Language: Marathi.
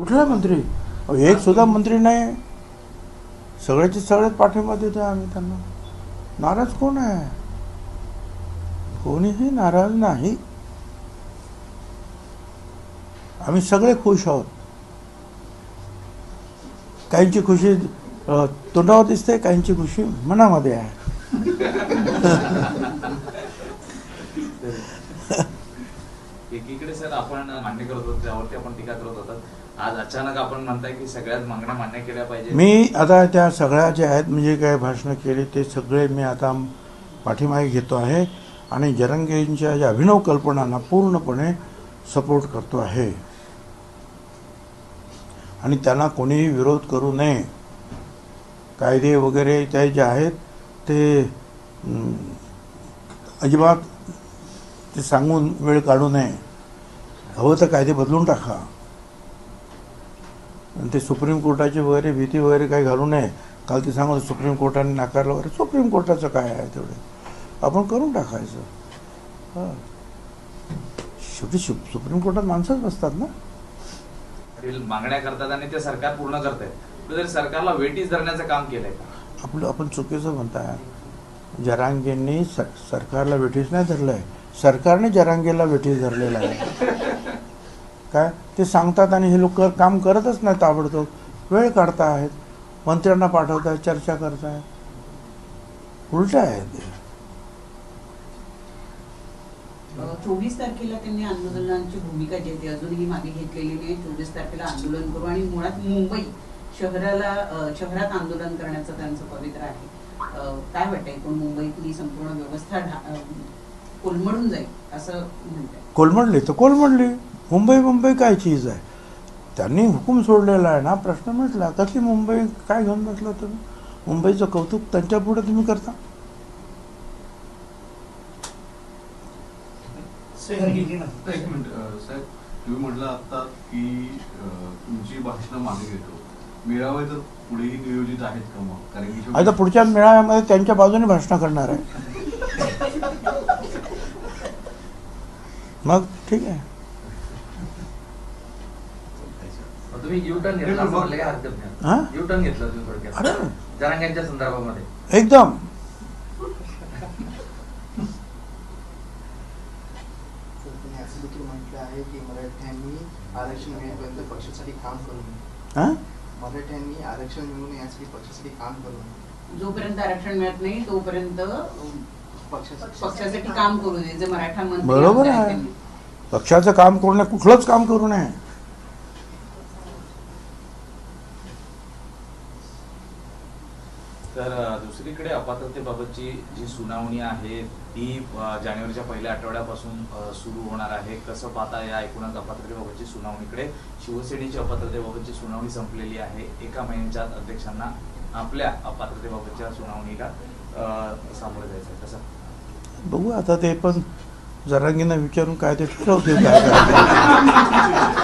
कुठला मंत्री? एक सुद्धा मंत्री नाही. सगळ्याचे सगळ्यात पाठिंबा देतो आम्ही त्यांना. नाराज कोण आहे? कोणीही नाराज नाही. आम्ही सगळे खुश आहोत. काहींची खुशी तोंडावर दिसते काहींची खुशी मनामध्ये आहे. एकीकडे सर आपण मान्य करत होतो त्यावरती आपण टीका करत होतात आज अचानक आपण म्हणताय की सगळ्यात मागण्या मान्य केल्या पाहिजे मी आता त्या सगळ्या ज्या आहेत म्हणजे काय भाषणं केली ते सगळे मी आता पाठीमागे घेतो आहे आणि जरंगेंच्या ज्या अभिनव कल्पनांना पूर्णपणे सपोर्ट करतो आहे. आणि त्यांना कोणीही विरोध करू नये. कायदे वगैरे त्या जे आहेत ते अजिबात ते सांगून वेळ काढू नये. हवं तर कायदे बदलून टाका. आणि ते सुप्रीम कोर्टाची वगैरे भीती वगैरे काही घालू नये. काल ते सांगत सुप्रीम कोर्टाने नाकारलं वगैरे. सुप्रीम कोर्टाचं काय आहे तेवढे? आपण करून टाकायचं. हां. शेवटी सुप्रीम कोर्टात माणसंच बसतात ना? मागण्या करतात आणि ते सरकार पूर्ण करत आहे सरकारला वेटीस धरण्याचं काम केलंय आपलं आपण चुकीचं म्हणताय. जरांगेंनी सरकारला वेठीस नाही धरलं आहे सरकारने जरांगेला वेठीस धरलेलं आहे. काय? ते सांगतात आणि हे लोक काम करतच नाही ताबडतोब. वेळ काढता आहेत मंत्र्यांना पाठवतायत चर्चा करतायत उलट आहे ते. चोवीस तारखेला त्यांनी आंदोलनाची भूमिका घेते आहे अजूनही मागे घेतलेली नाही. चोवीस तारखेला आंदोलन करू आणि मुळात मुंबई शहराला शहरात आंदोलन करण्याचं त्यांचं पवित्र आहे. काय वाटतंय? पण मुंबईतली संपूर्ण व्यवस्था कोलमडून जाईल असं म्हणताय कोलमडली? तर कोलमडली. मुंबई मुंबई काय चीज आहे? त्यांनी हुकूम सोडलेला आहे ना? प्रश्न मिटला कसली मुंबई काय घेऊन बसला तुम्ही? मुंबईचं कौतुक त्यांच्या पुढे तुम्ही करता. एक मिनिट अं, साहेब तुम्ही म्हटलं आता की अं, तुमची भाषणं मागे घेतो. मेळावे तर पुढेही नियोजित आहेत का मग? कारण की शेवटी- आता पुढच्या मेळाव्यामध्ये त्यांच्या बाजूने भाषणं करणार आहे. मग ठीक आहे. हा? एकदम. तर त्यांनी असं देखील म्हटलं आहे की मराठ्यांनी आरक्षण मिळेपर्यंत पक्षासाठी काम करू हां? मराठ्यांनी आरक्षण मिळवून यासाठी पक्षासाठी काम करू नये. जोपर्यंत आरक्षण मिळत नाही तोपर्यंत पक्षासाठी काम करू नये जे मराठा मंत्री बरोबर आहे. पक्षाचं काम करू नये कुठलंच काम करू नये. तर दुसरीकडे अपात्रतेबाबतची जी सुनावणी आहे ती जानेवारीच्या पहिल्या आठवड्यापासून सुरू होणार आहे. कसं पाहता या एकूणच अपात्रतेबाबतची सुनावणीकडे? शिवसेनेची अपात्रतेबाबतची सुनावणी संपलेली आहे. एका महिन्याच्या अध्यक्षांना आपल्या अपात्रतेबाबतच्या सुनावणीला सामोरं जायचं कसं? बघू आता ते पण जरांगींना विचारून काय ते ठरवतील काय